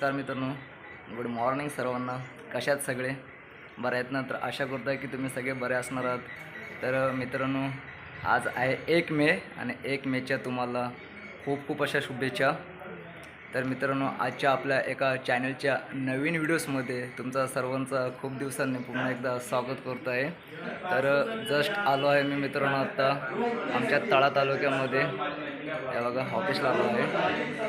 नमस्कार मित्रांनो. Good morning सर्वांना. कशात सगळे? बरे आहेत ना? तर आशा करतो आहे की तुम्ही सगळे बरे असणार आहात. तर मित्रांनो आज आहे एक मे आणि एक मेच्या तुम्हाला खूप खूप अशा शुभेच्छा. तर मित्रांनो आजच्या आपल्या एका चॅनलच्या नवीन व्हिडिओजमध्ये तुमचा सर्वांचा खूप दिवसांनी पुन्हा एकदा स्वागत करतो आहे तर जस्ट आलो आहे मी मित्रांनो आत्ता आमच्या तळा तालुक्यामध्ये. या बघा ऑफिसला आलो आहे.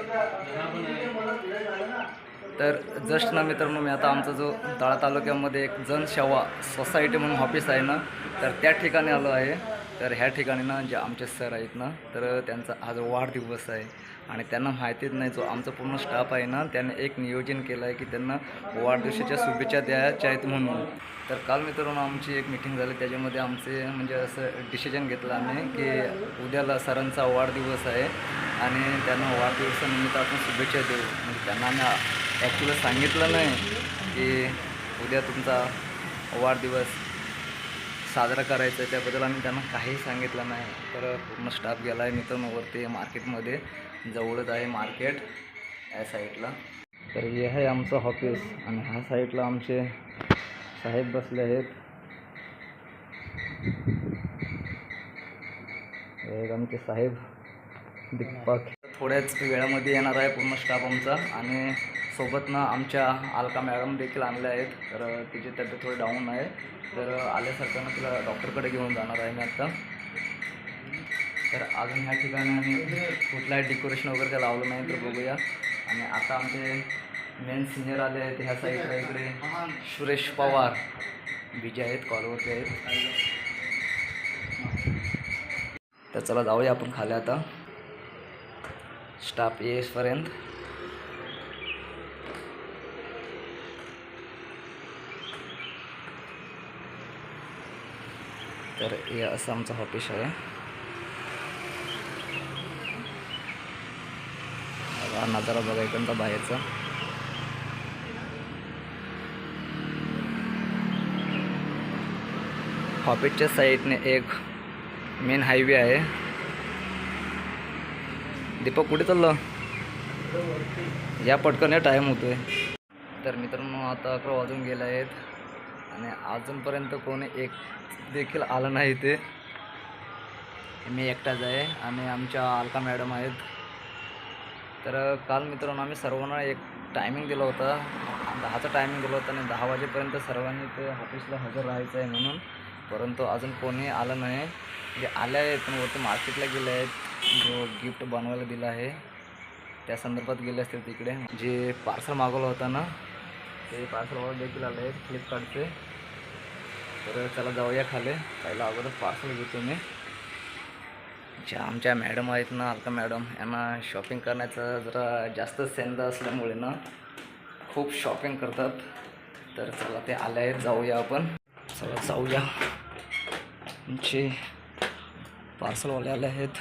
तर जस्ट ना मित्रांनो मी आता आमचा जो तळा तालुक्यामध्ये एक जन सेवा सोसायटी म्हणून ऑफिस आहे ना तर त्या ठिकाणी आलो आहे. तर ह्या ठिकाणी ना जे आमचे सर आहेत ना तर त्यांचा आज वाढदिवस आहे. आणि त्यांना माहितीच नाही जो आमचा पूर्ण स्टाफ आहे ना त्याने एक नियोजन केलं आहे की त्यांना वाढदिवसाच्या शुभेच्छा द्यायच्या आहेत म्हणून. तर काल मित्रांनो आमची एक मिटिंग झाली. त्याच्यामध्ये आमचे म्हणजे असं डिसिजन घेतलं आम्ही की उद्याला सरांचा वाढदिवस आहे. आणि त्यांना वाढदिवसानिमित्त आपण शुभेच्छा देऊ. म्हणजे त्यांना आम्ही ॲक्च्युली सांगितलं नाही की उद्या तुमचा वाढदिवस साजरा करायचा आहे त्याबद्दल आम्ही त्यांना काही सांगितलं नाही. तर पूर्ण स्टाफ गेला आहे मित्रांनो वरती मार्केटमध्ये जवळच आहे मार्केट या साईडला. तर हे आहे आमचं ऑफिस आणि ह्या साईडला आमचे साहेब बसले आहेत. आमचे साहेब दीपक थोड्याच वेळामध्ये येणार आहे पूर्ण स्टाफ आमचा. आणि सोबत ना आमच्या अलका मॅडम देखील आणल्या आहेत. तर तिची तब्येत थोडी डाऊन आहे. तर आल्यासारखं ना तिला डॉक्टरकडे घेऊन जाणार आहे मी आता. तर अजून ह्या ठिकाणी आम्ही कुठलाही डेकोरेशन वगैरे काय लावलं नाही तर बघूया. आणि आता आमचे मेन सिनियर आले आहेत ह्या साईडला इकडे. सुरेश पवार. बीजे आहेत कॉलवरती आहेत. तर चला जाऊया आपण खाली आता. स्टाफ येईपर्यंत तर हे असं आमचं ऑफिस आहे. नजारा बघा इकडचा बाहेरचा. हॉपिटच्या साईडने एक मेन हायवे आहे. दीपक कुठे चाललं? या पटकन या टाईम होतोय. तर मित्रांनो आता अकरा वाजून गेले आहेत. आणि अजूनपर्यंत कोणी एक देखील आलं नाही ते मी एकटाच आहे आणि आमच्या अलका मॅडम आहेत. तर काल मित्रांनो आम्ही सर्वांना एक टायमिंग दिला होता. दहाचा टायमिंग दिला होता आणि दहा वाजेपर्यंत सर्वांनी ते ऑफिसला हजर राहायचं आहे म्हणून. परंतु अजून कोणी आलं नाही. जे आले आहेत पण वरती मार्केटला गेले आहेत. जो गिफ्ट बनवायला दिला आहे त्या संदर्भात गेले असतील तिकडे. जे पार्सल मागवलं होतं ना ते पार्सलवाला देखील आलं आहे फ्लिपकार्टचे तर चला जाऊया खाले. पहिला अगोदर पार्सल घेतो मी. ज्या आमच्या मॅडम आहेत ना अलका मॅडम यांना शॉपिंग करण्याचा जरा जास्त सेंद असल्यामुळे ना खूप शॉपिंग करतात. तर चला ते आले आहेत जाऊया आपण. चला जाऊया. आमचे पार्सलवाले आले आहेत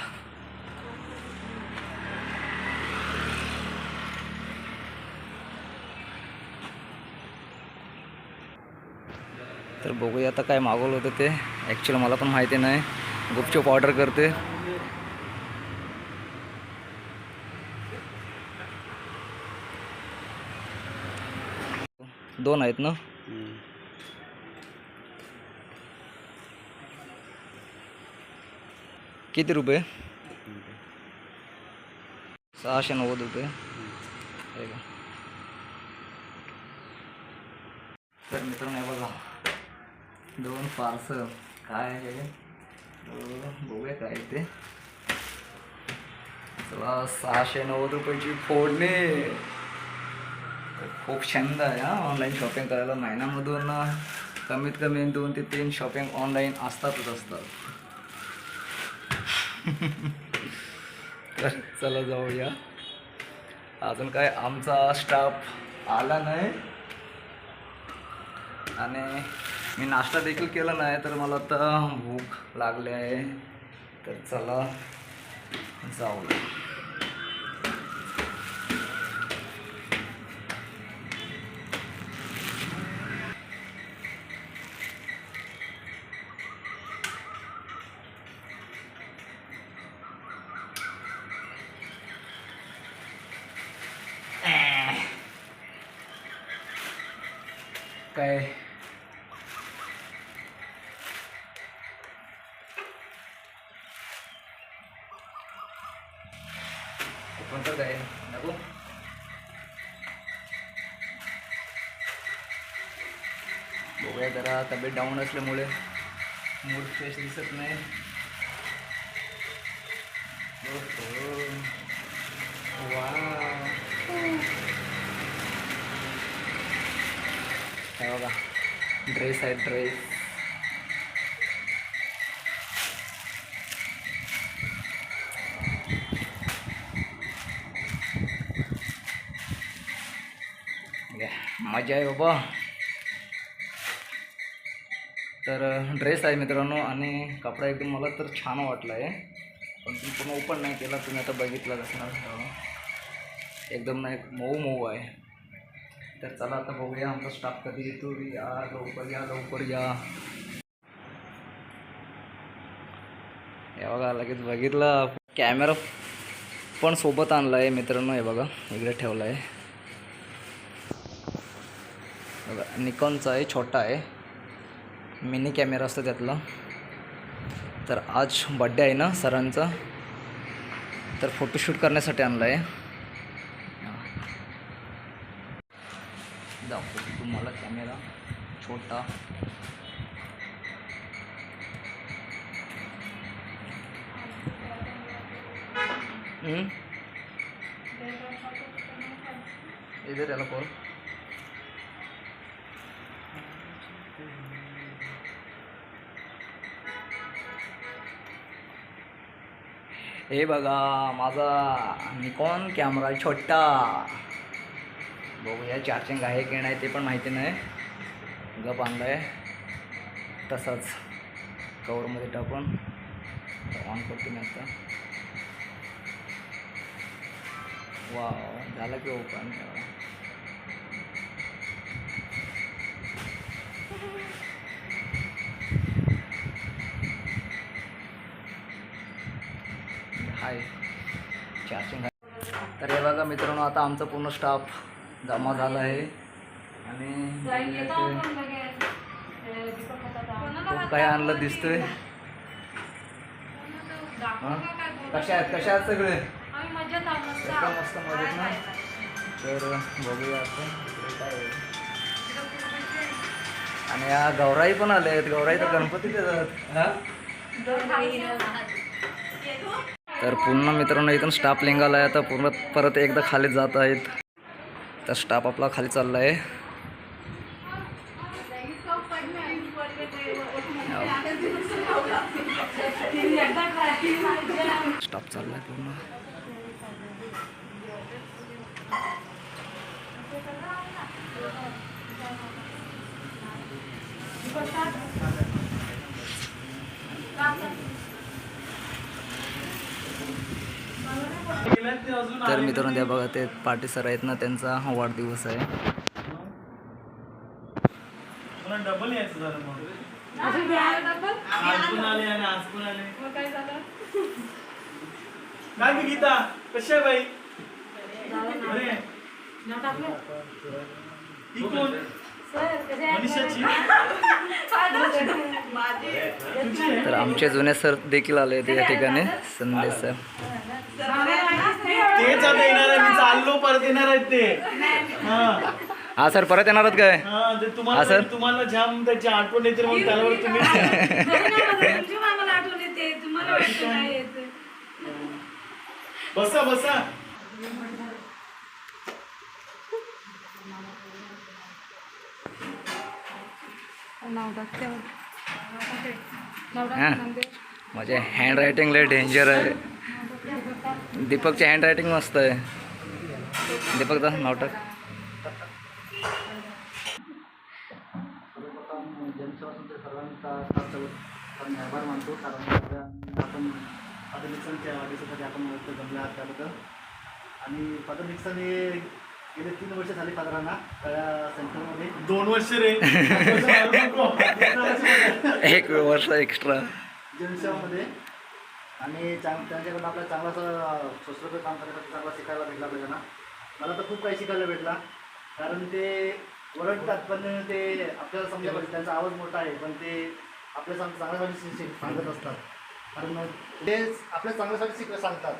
तर बघूया आता काय मागवलं होतं ते. ॲक्च्युली मला पण माहिती नाही. गुपचूप ऑर्डर करते. दोन आहेत ना? किती रुपये? सहाशे नव्वद रुपये. तर मित्रांनो हे बघा. दोन पार्सल. काय आहे बघूया काय ते. चला सहाशे नव्वद रुपयाची फोडणी. खूप छंद आहे हा. ऑनलाईन शॉपिंग करायला महिन्यामधून ना कमीत कमी दोन ते तीन शॉपिंग ऑनलाईन असतातच असतात. तर चला जाऊया. अजून काय? आमचा स्टाफ आला नाही. आणि मी नाश्ता देखील केला नाही तर मला आता भूक लागली आहे. तर चला जाऊया. नंतर काय नको बघूया जरा तब्येत डाऊन असल्यामुळे. मूड फ्रेश दिसत नाही. बघा. ड्रेस आहे ड्रेस मजा आहे बाबा. तर ड्रेस आहे मित्रांनो आणि कपडा एकदम मला तर छान वाटला आहे पण तुम्ही पूर्ण ओपन नाही केला तुम्ही आता बघितलं असणार एकदम नाही मऊ मऊ आहे. तर चला आता बघूया आमचा स्टाफ कधी येतो. या लवकर या लवकर या. हे बघा लगेच बघितलं. कॅमेरा पण सोबत आणला आहे मित्रांनो हे बघा इकडे ठेवला आहे निकॉनचा आहे छोटा आहे. मिनी कॅमेरा असतो त्यातला. तर आज बड्डे आहे ना सरांचा. तर फोटोशूट करण्यासाठी आणला आहे दाखवतो तुम्हाला कॅमेरा छोटा. इधर याला कॉल हे बघा माझा निकॉन कॅमेरा छोटा. बघूया चार्जिंग आहे की नाही ते पण माहिती नाही. गप आणलं आहे तसंच कवरमध्ये टाकून. ऑन करतो मी आता. वा झालं की ओपन हाय चार्जिंग आहे. तर हे बघा मित्रांनो आता आमचा पूर्ण स्टाफ जमा झाला आहे. आणि खूप काही आणलं दिसतोय. कशा आहेत? कशा आहेत सगळे? एकदम मस्त मजेत ना? तर बघूया आपण आणि या गौराई पण आले आहेत. गौराई तर गणपती देतात हा? तर पुन्हा मित्रांनो इथून स्टाफ लिंगाला आहे. आता पूर्ण परत एकदा खाली जात आहेत. तर स्टाफ आपला खाली चालला आहे स्टाफ चालला आहे पूर्ण. तर मित्रांनो त्या बघा ते पार्टी सर आहेत ना त्यांचा वाढदिवस आहे. गीता कशी आहे बाई? ही मनीषाची? तर आमचे जुने सर देखील आले आहेत या ठिकाणी. संदेश सर. तेच आता येणार आहे. मी चाललो परत येणार आहेत ते. हा. हा सर परत येणार आहेत काय? हा ते हा, तुम्हाला सर. तुम्हाला जाम त्याची आठवण येते मग त्यावर तुम्ही बसा बसा. हां. माझे हँड रायटिंग लय डेंजर आहे. दीपकचे हँड रायटिंग मस्त आहे. दीपक दा नावटक आभार मानतो कारण आपण फादर निक्सनच्या वाढदिवसासाठी आपण आहात त्याबद्दल आणि फादर निक्सन हे गेले तीन वर्ष झाली फादरांना त्या सेंटरमध्ये. दोन वर्ष रे. एक वर्ष एक्स्ट्रा जनसेवामध्ये आणि त्यांच्याकडून आपल्याला चांगला असं सुश्रुत काम करण्यासाठी चांगला शिकायला भेटला पाहिजे ना. मला तर खूप काही शिकायला भेटला. कारण ते ओरडतात पण ते आपल्याला समजा पाहिजे. त्यांचा आवाज मोठा आहे पण ते आपल्या सांग चांगल्यासाठी सांगत असतात. कारण ते आपल्या चांगल्यासाठी शिक सांगतात.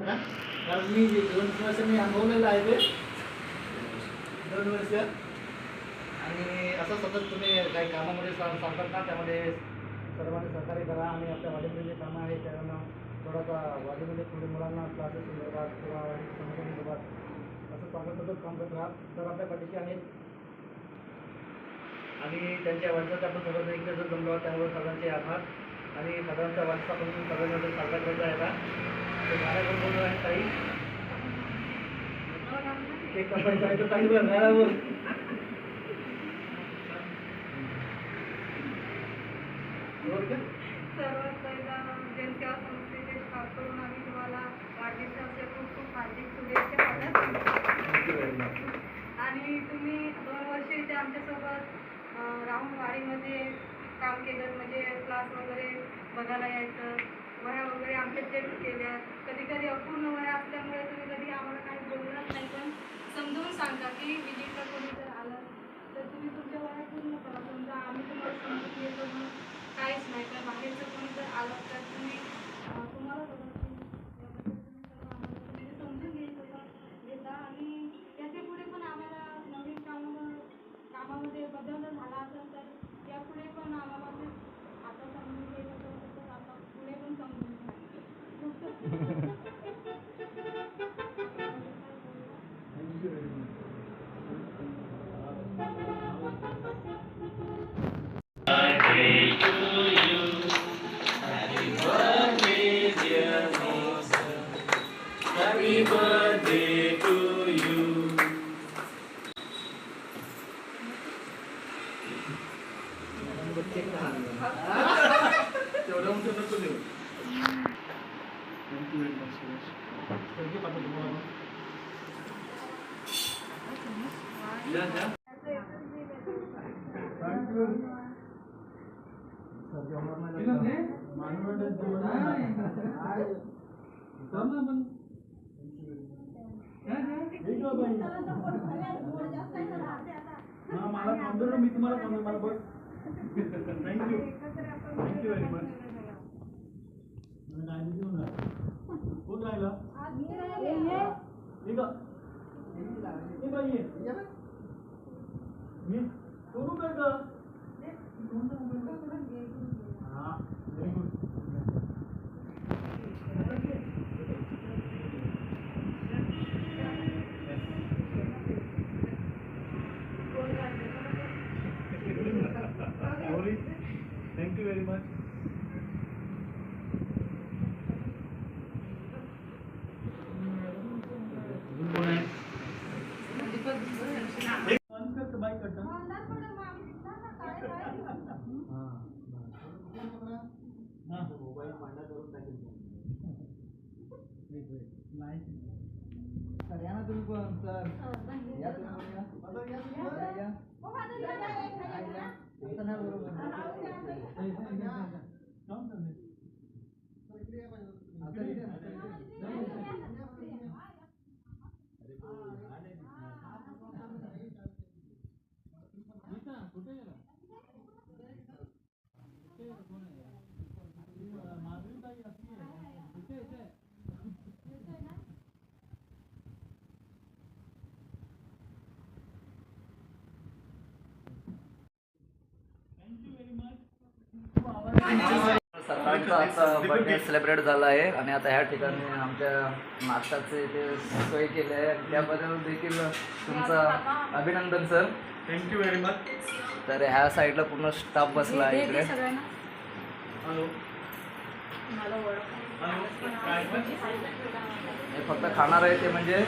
ना? कारण मी दोन तीन वर्ष मी अनुभवलेलं आहे ते दोन वर्ष. आणि असं सतत तुम्ही काही कामामध्ये सांग सांगतात ना त्यामध्ये सर्वांनी सहकार्य करा आणि आपल्या वाडीमध्ये जे कामं आहे त्यांना थोडासा वाडीमध्ये थोडी मुलांना क्लासेस संदर्भात किंवा वाडीच्या असं चांगलं सतत काम करत राहा. तर आपल्या पाठीशी आहेत आणि त्यांच्या वाढीसाठी आपण सगळं एकदा जर जमलो. त्यावर सगळ्यांचे आभार. आणि वाढीचा आपण सगळ्यांमध्ये साजरा करायचा आहे का ते गाण्यावर बोलणार आहे ताई केक कापायचा आहे तर ताई बरं गाण्यावर बोल का? सर्वात पहिला जनसेवा संस्थेचे करून आम्ही तुम्हाला वाढदिवसाच्या खूप हार्दिक शुभेच्छा. आणि तुम्ही दोन वर्ष इथे आमच्यासोबत राहून वाडीमध्ये काम केलं म्हणजे क्लास वगैरे बघायला यायचं. वह्या वगैरे आमच्या चेक केल्या. कधी कधी अपूर्ण वह्या असल्यामुळे तुम्ही कधी आम्हाला काही बोलणार नाही पण समजवून सांगा की विजिटला कोणी जर आलं तर तुम्ही तुमच्या वह्या पूर्ण करा. समजा आम्ही तुम्हाला समजून घेतो म्हणून. मला थांबवलं, मी तुम्हाला थांबवलं, मला बघ. कोण राहिला? गं. हे बाई आहे. मी सोडू काय गं? Thank you very much. One cut cut. बंद कर, बाई करता. हा. नाही. सर या ना तुम्ही पण सर या तुम्ही पण या. या, या. असं नाही बरोबर. जाऊन जा नाही. असं इथे, असं इथे. कुठे गेला? माधुरी ताई असली आहे. इथे, इथे. Thank you very much. खूप आभारी. आता बर्थडे सेलिब्रेट झाला आहे आणि आता ह्या ठिकाणी आमच्या नाश्त्याचे ते सोय केले आहे. त्याबद्दल देखील तुमचं अभिनंदन सर you very much. तर ह्या साईडला पूर्ण स्टाफ बसला आहे इकडे. हे फक्त खाणार आहे ते म्हणजे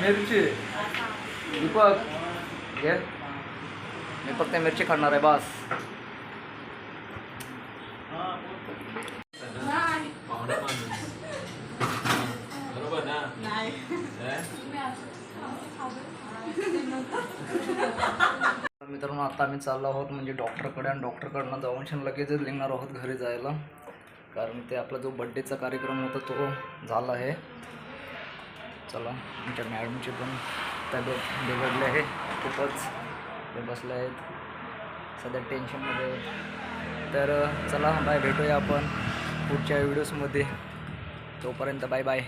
मिरची. दीपक घे. मी फक्त मिरची खाणार आहे बस. मित्रांनो आता आम्ही चाललो आहोत म्हणजे डॉक्टरकडे आणि डॉक्टरकडनं जाऊन लगेचच निघणार आहोत घरी जायला. कारण ते आपला जो बड्डेचा कार्यक्रम होता तो झाला आहे. चला आमच्या मॅडमची पण तब्येत बिघडली आहे खूपच. ते बसले आहेत. सध्या टेन्शनमध्ये तर चला बाय भेटूया आपण पुढच्या व्हिडिओजमध्ये तोपर्यंत बाय बाय